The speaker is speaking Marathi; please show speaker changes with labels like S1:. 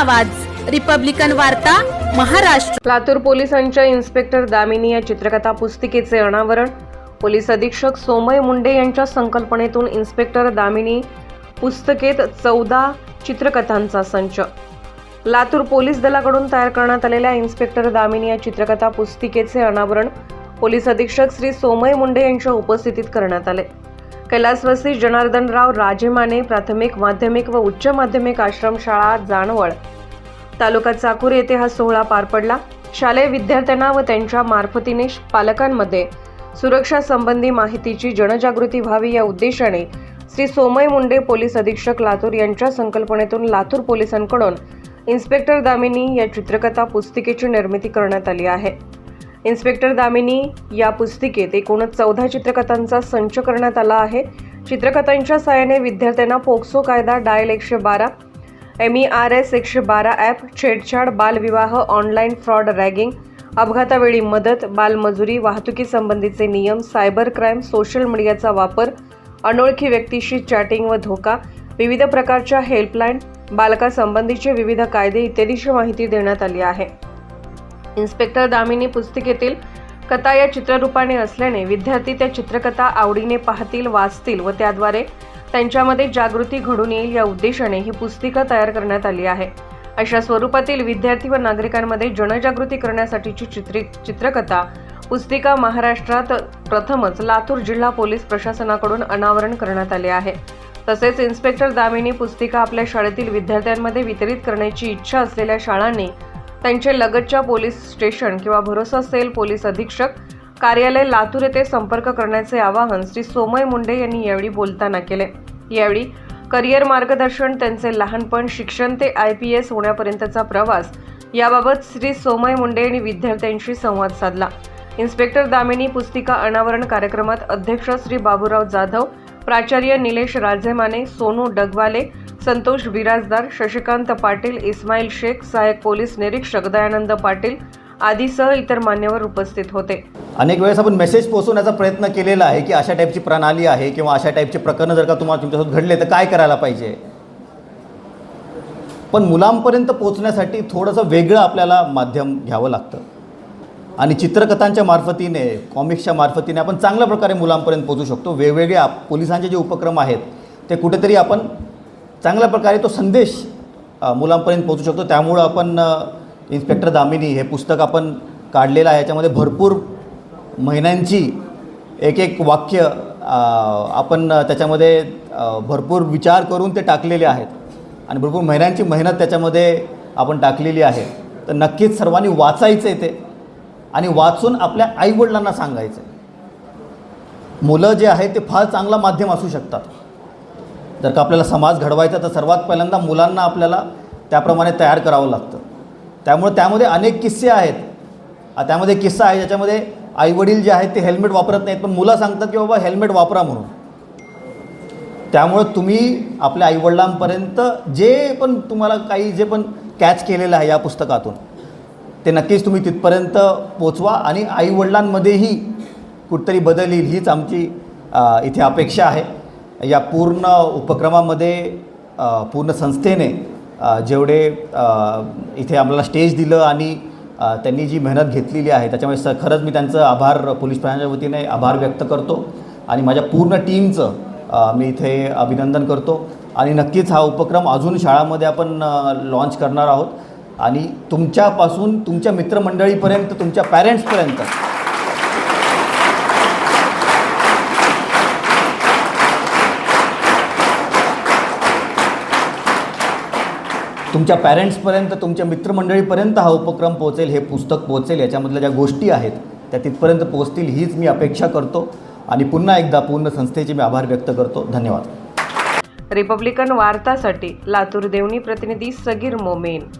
S1: आवाज. रिपब्लिकन वार्ता महाराष्ट्र.
S2: लातूर पोलिसांच्या इन्स्पेक्टर दामिनी या चित्रकथा पुस्तिकेचे अनावरण. पोलीस अधीक्षक सोमय मुंडे यांच्या संकल्पनेतून इन्स्पेक्टर दामिनी पुस्तकेत चौदा चित्रकथांचा संच. लातूर पोलीस दलाकडून तयार करण्यात आलेल्या इन्स्पेक्टर दामिनी या चित्रकथा पुस्तिकेचे अनावरण. पोलीस अधीक्षक श्री सोमय मुंडे यांच्या उपस्थितीत करण्यात आले. कैलासवासी जनार्दनराव राजेमाने प्राथमिक माध्यमिक व उच्च माध्यमिक आश्रमशाळा जानवळ तालुका चाकूर येथे हा सोहळा पार पडला. शालेय विद्यार्थ्यांना व त्यांच्या मार्फतीने पालकांमध्ये सुरक्षा संबंधी माहितीची जनजागृती व्हावी या उद्देशाने श्री सोमय मुंडे पोलीस अधीक्षक लातूर यांच्या संकल्पनेतून लातूर पोलिसांकडून इन्स्पेक्टर दामिनी या चित्रकथा पुस्तिकेची निर्मिती करण्यात आली आहे. इन्स्पेक्टर दामिनी या पुस्तिकेत एकूण चौदा चित्रकथांचा संच करण्यात आला आहे. चित्रकथांच्या सहाय्याने विद्यार्थ्यांना पोक्सो कायदा डायल एकशे बारा एम ई आर एस एकशे बारा ॲप छेडछाड बालविवाह ऑनलाईन फ्रॉड रॅगिंग अपघातावेळी मदत बालमजुरी वाहतुकीसंबंधीचे नियम सायबर क्राईम सोशल मीडियाचा वापर अनोळखी व्यक्तीशी चॅटिंग व धोका विविध प्रकारच्या हेल्पलाईन बालकासंबंधीचे विविध कायदे इत्यादीची माहिती देण्यात आली आहे. इन्स्पेक्टर दामिनी पुस्तिकेतील कथा या चित्ररूपाने असल्याने विद्यार्थी त्या चित्रकथा आवडीने पाहतील वाचतील व त्याद्वारे त्यांच्यामध्ये जागृती घडून येईल या उद्देशाने ही पुस्तिका तयार करण्यात आली आहे. अशा स्वरूपातील विद्यार्थी व नागरिकांमध्ये जनजागृती करण्यासाठीची चित्री चित्रकथा पुस्तिका महाराष्ट्रात प्रथमच लातूर जिल्हा पोलीस प्रशासनाकडून अनावरण करण्यात आले आहे. तसेच इन्स्पेक्टर दामिनी पुस्तिका आपल्या शाळेतील विद्यार्थ्यांमध्ये वितरित करण्याची इच्छा असलेल्या शाळांनी त्यांचे लगतच्या पोलीस स्टेशन किंवा भरोसा सेल पोलीस अधीक्षक कार्यालय लातूर येथे संपर्क करण्याचे आवाहन श्री सोमय मुंडे यांनी यावेळी बोलताना केले. यावेळी करिअर मार्गदर्शन त्यांचे लहानपण शिक्षण ते आय पी एस होण्यापर्यंतचा प्रवास याबाबत श्री सोमय मुंडे यांनी विद्यार्थ्यांशी संवाद साधला. इन्स्पेक्टर दामिनी पुस्तिका अनावरण कार्यक्रमात अध्यक्ष श्री बाबूराव जाधव प्राचार्य निलेश राजेमाने सोनू डगवाले संतोष बिराजदार शशिकांत पाटील इस्माईल शेख सहाय्यक पोलीस निरीक्षक दयानंद पाटील आदीसह इतर मान्यवर उपस्थित होते.
S3: अनेक वेळेस आपण मेसेज पोहोचवण्याचा प्रयत्न केलेला आहे की अशा टाईपची प्रणाली आहे किंवा अशा टाईपचे प्रकरणं जर का तुम्हाला तुमच्यासोबत घडले तर काय करायला पाहिजे? पण मुलांपर्यंत पोहोचण्यासाठी थोडंसं वेगळं आपल्याला माध्यम घ्यावं लागतं. आणि चित्रकथांच्या मार्फतीने कॉमिक्सच्या मार्फतीने आपण चांगल्या प्रकारे मुलांपर्यंत पोहोचू शकतो. वेगवेगळ्या पोलिसांचे जे उपक्रम आहेत ते कुठेतरी आपण चांगल्या प्रकारे तो संदेश मुलांपर्यंत पोहोचू शकतो. त्यामुळं आपण इन्स्पेक्टर दामिनी हे पुस्तक आपण काढलेलं आहे. याच्यामध्ये भरपूर महिन्यांची एक एक वाक्य आपण त्याच्यामध्ये भरपूर विचार करून ते टाकलेले आहेत. आणि भरपूर महिन्यांची मेहनत त्याच्यामध्ये आपण टाकलेली आहे. तर नक्कीच सर्वांनी वाचायचं आहे ते आणि वाचून आपल्या आईवडिलांना सांगायचं आहे मुलं जे आहे ते फार चांगला माध्यम असू शकतात. जर का आपल्याला समाज घडवायचा तर सर्वात पहिल्यांदा मुलांना आपल्याला त्याप्रमाणे तयार करावं लागतं. त्यामुळे त्यामध्ये अनेक किस्से आहेत. त्यामध्ये किस्सा आहे ज्याच्यामध्ये आईवडील जे आहेत ते हेल्मेट वापरत नाहीत पण मुलं सांगतात की बाबा हेल्मेट वापरा म्हणून. त्यामुळं तुम्ही आपल्या आईवडिलांपर्यंत जे पण तुम्हाला काही जे पण कॅच केलेलं आहे या पुस्तकातून ते नक्कीच तुम्ही तिथपर्यंत पोचवा आणि आईवडिलांमध्येही कुठतरी बदल येईल हीच आमची इथे अपेक्षा आहे. या पूर्ण उपक्रमामध्ये पूर्ण संस्थेने जेवढे इथे आम्हाला स्टेज दिलं आणि त्यांनी जी मेहनत घेतलेली आहे त्याच्यामुळे स खरंच मी त्यांचं आभार पोलीस प्रशासनाच्या वतीने आभार व्यक्त करतो आणि माझ्या पूर्ण टीमचं मी इथे अभिनंदन करतो. आणि नक्कीच हा उपक्रम अजून शाळामध्ये आपण लॉन्च करणार आहोत. आणि तुमच्यापासून तुमच्या मित्रमंडळीपर्यंत तुमच्या पॅरेंट्सपर्यंत तुमच्या पॅरेंट्सपर्यंत तुमच्या मित्रमंडळीपर्यंत हा उपक्रम पोहोचेल हे पुस्तक पोहोचेल याच्यामधल्या ज्या गोष्टी आहेत त्या तिथपर्यंत पोहोचतील हीच मी अपेक्षा करतो. आणि पुन्हा एकदा पूर्ण संस्थेचे मी आभार व्यक्त करतो. धन्यवाद.
S2: रिपब्लिकन वार्तासाठी लातूर देवणी प्रतिनिधी सगीर मोमेन.